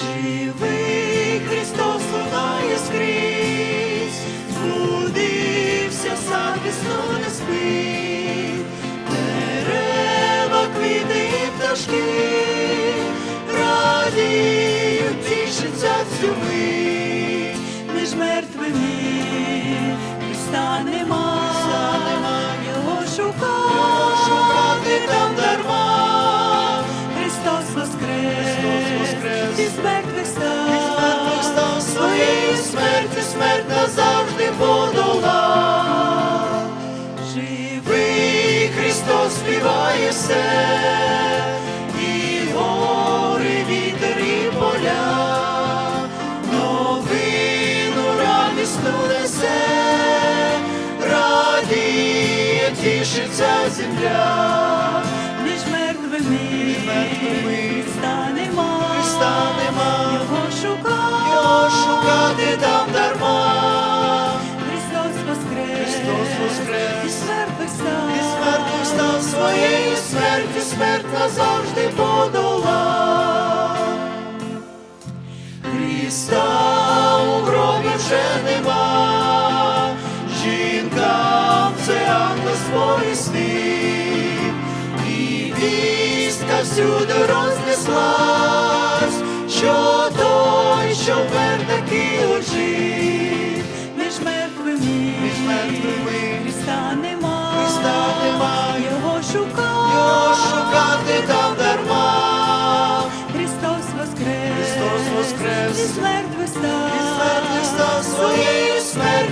Живий Христос лунає скрізь, збудився сам весну не дерева, квіти і пташки, радіють, тішаться всю мить, між мертвими Христа нема, із мертвих став, своєю смертю смерть назавжди подолав. Живий Христос співає все, і гори, вітер, і поля, новину радісну несе, радіє, тішиться земля, між мертвими, смерть став, і смерть став своєю смертю, смерть назавжди подолав. Христа у гробі вже нема, жінкам це ангел сповістив, і вістка всюди рознеслась, Христос воскрес, і смерть став, і смерть став своєю смерті, смерть